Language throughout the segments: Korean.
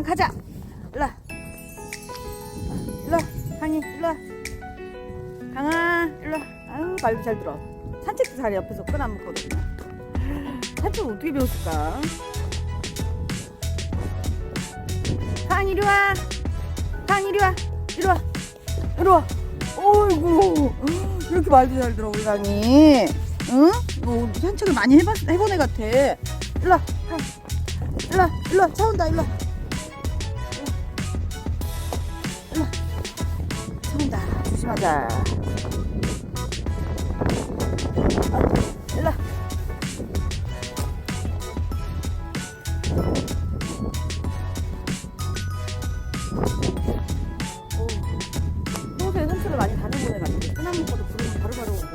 강 가자. 일로 와. 일로 와. 강이 일로 와. 강아 일로 와. 아유 말도 잘 들어. 산책도 잘해 옆에서 끈안 묶거든요. 산책 어떻게 배웠을까? 강 이리 와. 강 이리 와. 이리 와. 이리 와. 어이구 이렇게 말도 잘 들어 우리 강이. 응? 너 산책을 많이 해봤, 해본 애 같아. 일로 와. 강. 일로 와. 일로 와. 차 온다. 일로 와. 와. 오, 평소에 산책을 많이 다니는 애 같은데 소나무 먹어도 부르면 바로바로 오고.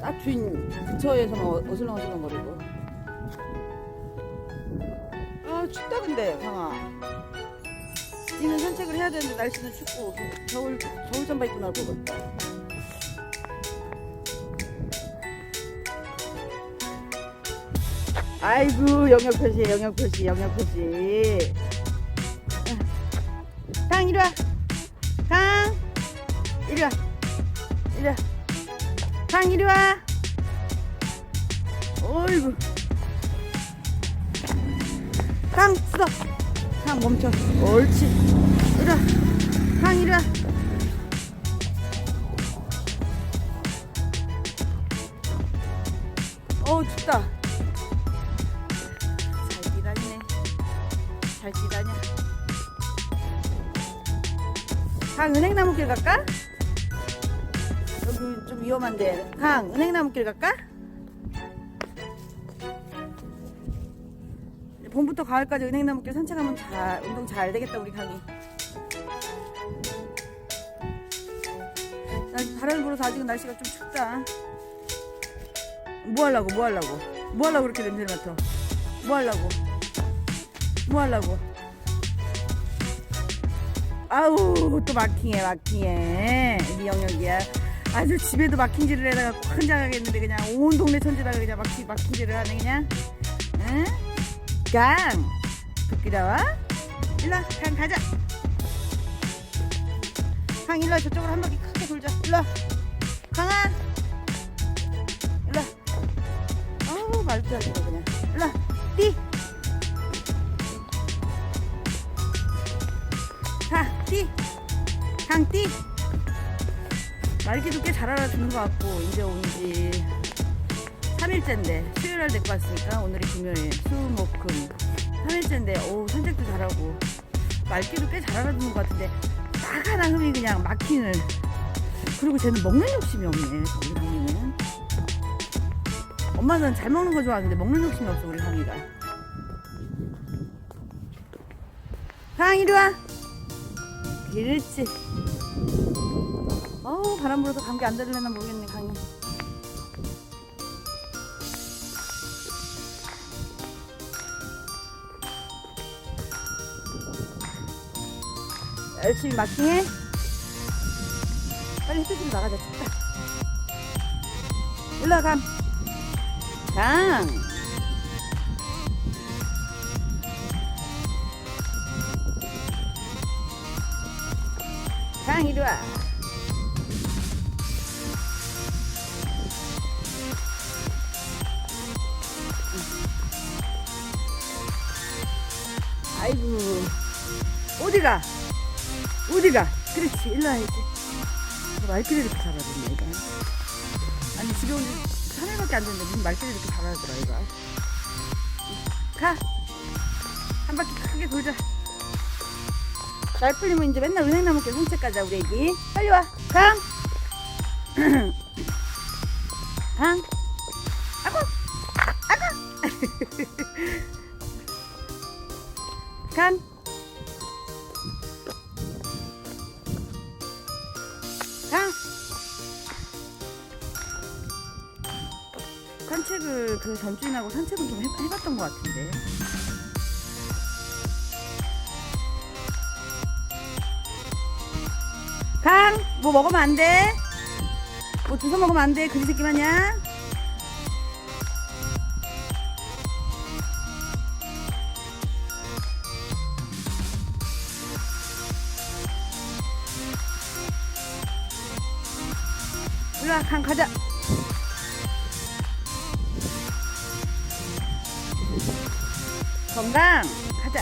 싹 주인 근처에서만 어- 어슬렁어슬렁 거리고. 아 춥다 근데 강아 니는 산책을 해야 되는데 날씨는 춥고 겨울 겨울 잠바 입고 나올 거겠다 아이고 영역 표시 영역 표시 영역 표시 강 이리 와. 강 이리 와. 이리 와. 강 이리 와. 어이구. 강스 톱. 강 멈춰. 옳지. 이리 와. 강 이리 와. 어우 춥다. 잘 뛰다니네. 잘 뛰다녀. 강 은행나무길 갈까? 여기 좀 위험한데 강 은행나무길 갈까? 봄부터 가을까지 은행나무길 산책하면 잘 운동 잘 되겠다 우리 강이. 나 바람이 불어서 아직은 날씨가 좀 춥다. 뭐 하려고 뭐 하려고? 뭐 하려고 그렇게 냄새를 맡아? 뭐 하려고? 뭐 하려고? 아우 또 마킹해 마킹해. 이 영역이야. 아주 집에도 마킹질을 해다가 큰장하겠는데 그냥 온 동네 천지다가 그냥 마킹, 마킹질을 하네 그냥. 응? 강. 부끄러워? 일로 와 강 가자. 강 일로 와 저쪽으로 한 바퀴 크게 돌자. 일로 와. 강아. 일로 와. 아우 말도 안 돼, 그냥. 일로와. 띠. 가, 띠. 강, 띠. 말기도 꽤잘 알아듣는 것 같고, 이제 온지 3일째인데, 수요일 날 데리고 왔으니까, 오늘이 금요일, 수, 목, 금. 3일째인데, 오, 산책도 잘하고, 말기도 꽤 잘 알아듣는 것 같은데, 딱 하나 흠이 그냥 막히는. 그리고 쟤는 먹는 욕심이 없네, 우리 강이는. 엄마는 잘 먹는 거 좋아하는데, 먹는 욕심이 없어, 우리 강이가. 강, 이리 와. 그렇지. 어우 바람 불어서 감기 안 들려나 모르겠네 강이. 열심히 마킹해. 빨리 햇빛으로 나가자 춥다. 일로 와 감. 강. 강 이리 와. 아이고 어디가 어디가. 그렇지 일로 와야지. 말귀를 이렇게 잘하던데 얘가. 아니 온지 3일밖에 안 됐는데 무슨 말귀를 이렇게 잘하더라 얘가 가 한 바퀴 크게 돌자. 날 풀리면 이제 맨날 은행나무 길 산책 가자 우리 애기. 빨리 와. 강! 산책을 그 전주인하고 산책은 좀 해, 해봤던 것 같은데. 강! 뭐 먹으면 안 돼? 뭐 주워 먹으면 안 돼? 그리 새끼마냐? 일로 와, 강 가자. 건강 가자.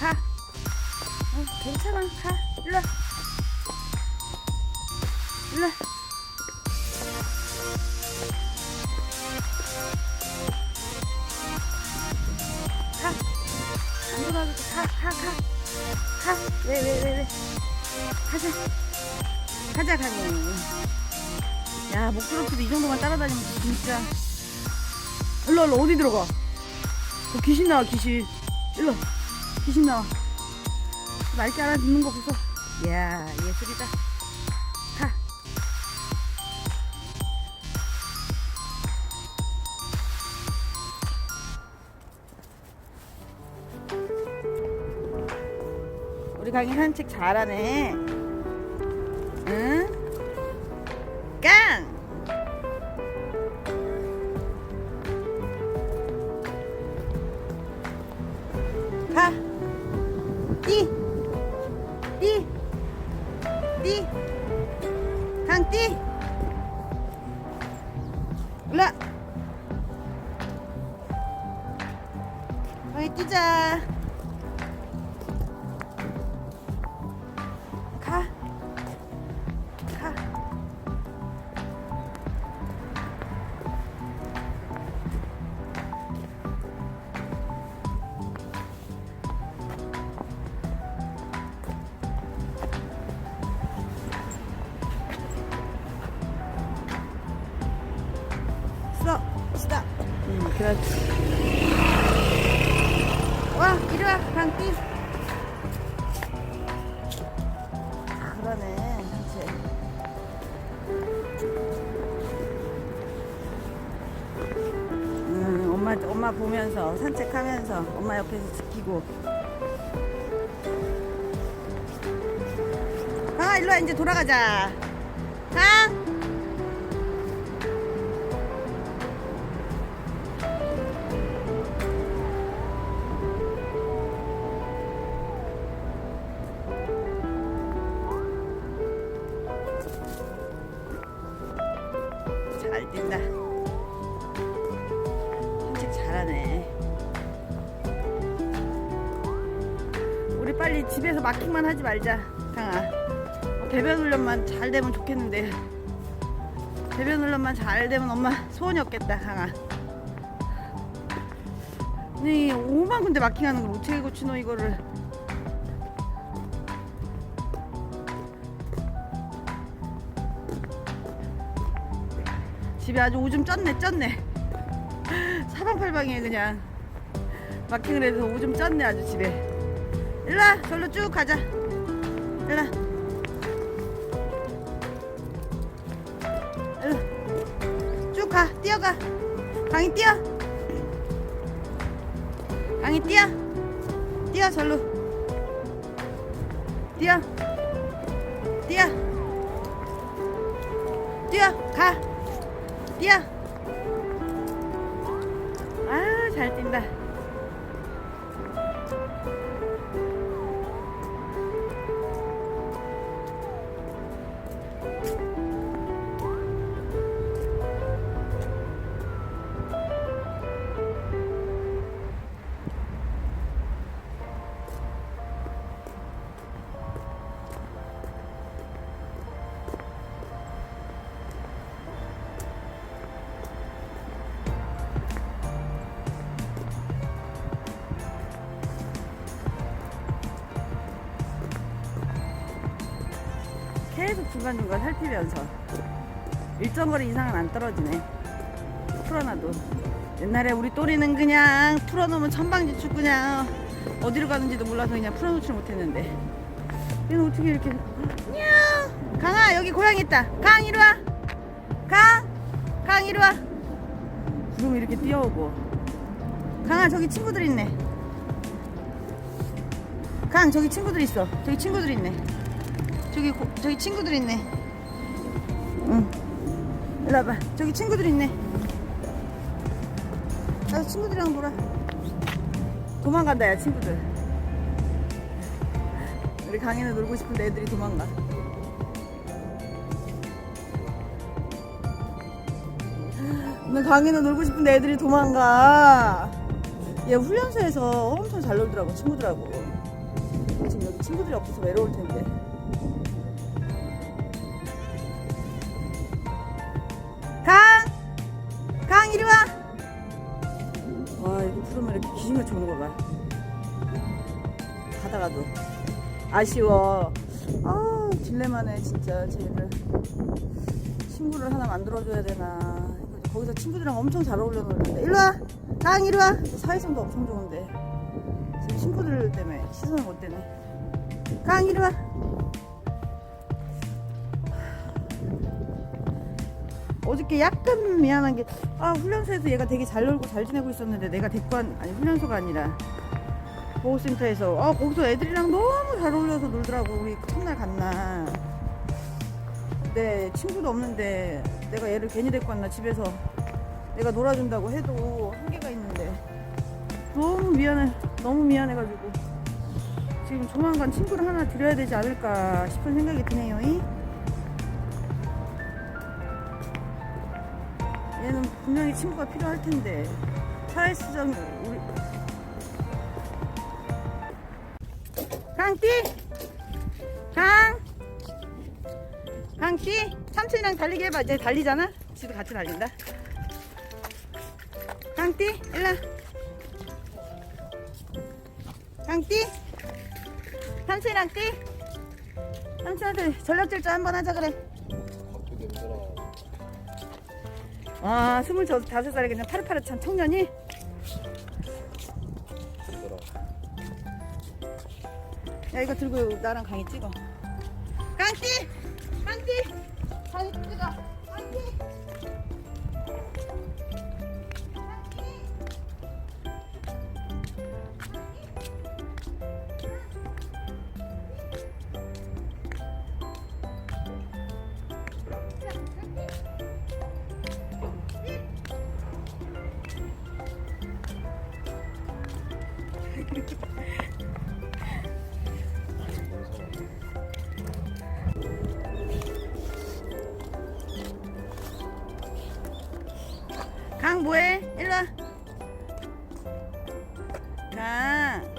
가. 어, 괜찮아. 가. 일로 와. 일로 와. 가. 안 돌아도 돼. 가, 가, 가. 가. 왜, 왜, 왜, 왜. 가자. 가자, 가니. 야, 목드롭지도 이 정도만 따라다니면 진짜. 일로, 일로, 어디 들어가? 그 귀신 나와, 귀신. 일로. 귀신 나와. 말귀 알아듣는 거 보소. 이야, 예술이다. 강이 산책 잘하네. 응? 깡! 가! 띠! 띠! 띠! 강 띠! 올라! 강이 뛰자! 써! 시다! 응, 그렇지. 와, 이리 와, 강띠! 잘하네, 산책. 음, 엄마, 엄마 보면서, 산책하면서, 엄마 옆에서 지키고. 강아, 일로 와, 이제 돌아가자. 강! 집에서 마킹만 하지 말자, 강아. 어, 배변 훈련만 잘 되면 좋겠는데. 배변 훈련만 잘 되면 엄마 소원이 없겠다, 강아. 네, 5만 군데 마킹하는 걸 어떻게 고치노 이거를. 집에 아주 오줌 쪘네 쪘네 사방팔방에 그냥 마킹을 해서 오줌 쪘네 아주 집에 일로와 절로 쭉 가자. 일로와. 일로 쭉가 뛰어가. 강이 뛰어. 강이 뛰어. 뛰어 절로. 뛰어. 뛰어. 뛰어 가. 뛰어. 중간중간 살피면서 일정 거리 이상은 안 떨어지네. 풀어놔도. 옛날에 우리 또리는 그냥 풀어놓으면 천방지축 그냥 어디로 가는지도 몰라서 그냥 풀어놓지 못했는데. 얘는 어떻게 이렇게. 냥! 강아, 여기 고양이 있다. 강, 이리 와. 강! 강, 이리 와. 구름이 이렇게 뛰어오고. 강아, 저기 친구들 있네. 강, 저기 친구들 있어. 저기 친구들 있네. 저기 고- 저기 친구들 있네. 응. 일로 와봐. 저기 친구들 있네. 가서 친구들이랑 놀아. 도망간다, 야, 친구들. 우리 강에는 놀고 싶은데 애들이 도망가. 오늘 강에는 놀고 싶은데 애들이 도망가. 얘 훈련소에서 엄청 잘 놀더라고, 친구들하고. 지금 여기 친구들이 없어서 외로울 텐데. 오는 거 봐. 가다가도. 아쉬워. 아, 딜레마네, 진짜, 쟤를. 친구를 하나 만들어줘야 되나. 거기서 친구들이랑 엄청 잘 어울려 노는데. 일로 와! 강, 이리 와! 사회성도 엄청 좋은데. 지금 친구들 때문에 시선을 못 대네. 강, 이리 와! 어저께 약간 미안한 게, 아, 훈련소에서 얘가 되게 잘 놀고 잘 지내고 있었는데 내가 대관, 아니, 훈련소가 아니라 보호센터에서, 아, 거기서 애들이랑 너무 잘 어울려서 놀더라고. 우리 첫날 갔나. 근데 친구도 없는데 내가 얘를 괜히 데리고 왔나, 집에서. 내가 놀아준다고 해도 한계가 있는데. 너무 미안해. 너무 미안해가지고. 지금 조만간 친구를 하나 드려야 되지 않을까 싶은 생각이 드네요. 이? 분명히 친구가 필요할 텐데. 사회수장 우리. 강띠 강? 강띠 삼촌이랑 달리기 해봐. 이제 달리잖아? 지도 같이 달린다. 강띠 와. 강띠 삼촌이랑 띠? 삼촌한테 전력질주 한번 하자 그래 아, 스물다섯 살에 그냥 파릇파릇한 청년이? 야, 이거 들고 나랑 강의 찍어. 강띠! 강띠! 강의 찍어. 강띠! 강 뭐해? 일로 와. 강.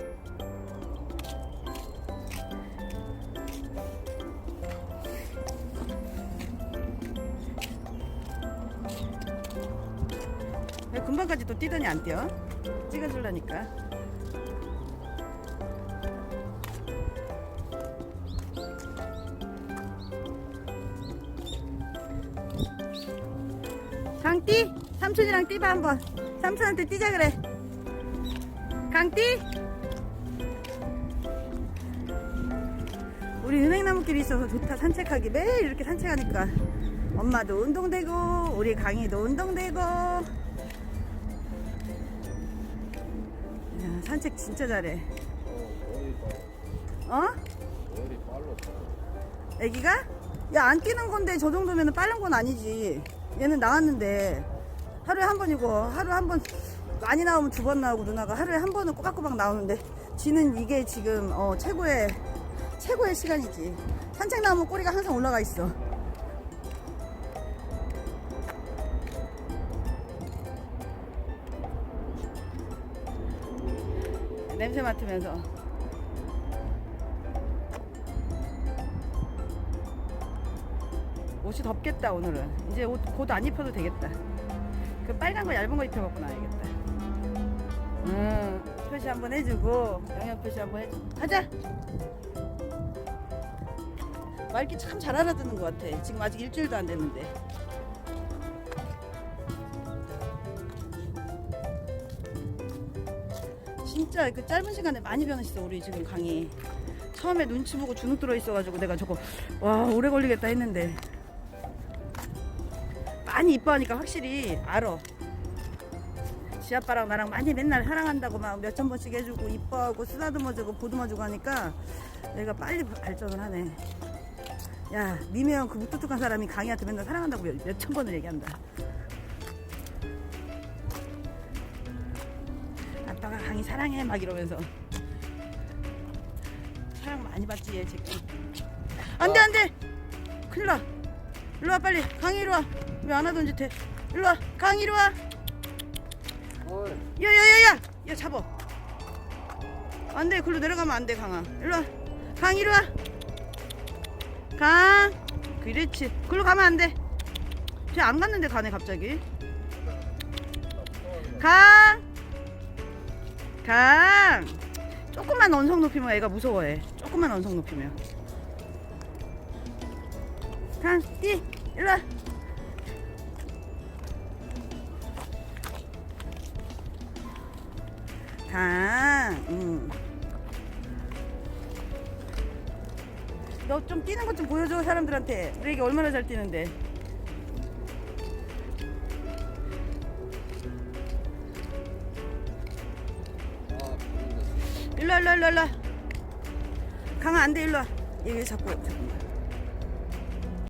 왜 금방까지 또 뛰더니 안 뛰어? 찍어주려니까. 강띠? 삼촌이랑 뛰봐 한번. 삼촌한테 뛰자 그래. 강띠? 우리 은행나무길이 있어서 좋다 산책하기. 매일 이렇게 산책하니까. 엄마도 운동되고 우리 강이도 운동되고. 야, 산책 진짜 잘해. 어? 애기가? 야 안 뛰는 건데 저 정도면 빠른 건 아니지. 얘는 나왔는데 하루에 한 번이고 하루에 한번 많이 나오면 두 번 나오고 누나가 하루에 한 번은 꼬박꼬박 나오는데 지는 이게 지금 어, 최고의 최고의 시간이지. 산책 나오면 꼬리가 항상 올라가 있어. 냄새 맡으면서. 옷이 덥겠다 오늘은. 이제 옷 곧 안 입혀도 되겠다 그 빨간 거 얇은 거 입혀갖고 나야겠다. 음 표시 한번 해주고 영양 표시 한번 해주고 가자! 말기 참 잘 알아듣는 것 같아. 지금 아직 일주일도 안 됐는데. 진짜 그 짧은 시간에 많이 변했어 우리 지금 강이 처음에 눈치 보고 주눅 들어 있어가지고 내가 저거 와 오래 걸리겠다 했는데 많이 이뻐하니까 확실히 알아. 지 아빠랑 나랑 많이 맨날 사랑한다고 막 몇천 번씩 해주고 이뻐하고 쓰다듬어주고 보듬어주고 하니까 얘가 빨리 발전을 하네. 야, 니면 그 무뚝뚝한 사람이 강희한테 맨날 사랑한다고 몇, 몇천 번을 얘기한다. 아빠가 강희 사랑해 막 이러면서 사랑 많이 받지 얘 지금. 안돼 안돼. 큰일 나. 일로 와 빨리. 강희 이리 와. 왜 안 하던 짓 해? 일로 와. 강희 이리 와. 야야야야. 야 잡어. 안 돼 글로 내려가면 안 돼 강아. 일로 와. 강 이리 와. 강. 그렇지. 글로 가면 안 돼. 쟤 안 갔는데 가네 갑자기. 강. 강. 조금만 언성 높이면 애가 무서워해. 조금만 언성 높이면. 강, 뛰. 일로 와. 강. 응. 너 좀 뛰는 것 좀 보여줘 사람들한테. 우리 애기 얼마나 잘 뛰는데. 아. 일로 와, 일로 와, 일로 와. 강아 안 돼, 일로 와. 얘왜 자꾸 자꾸.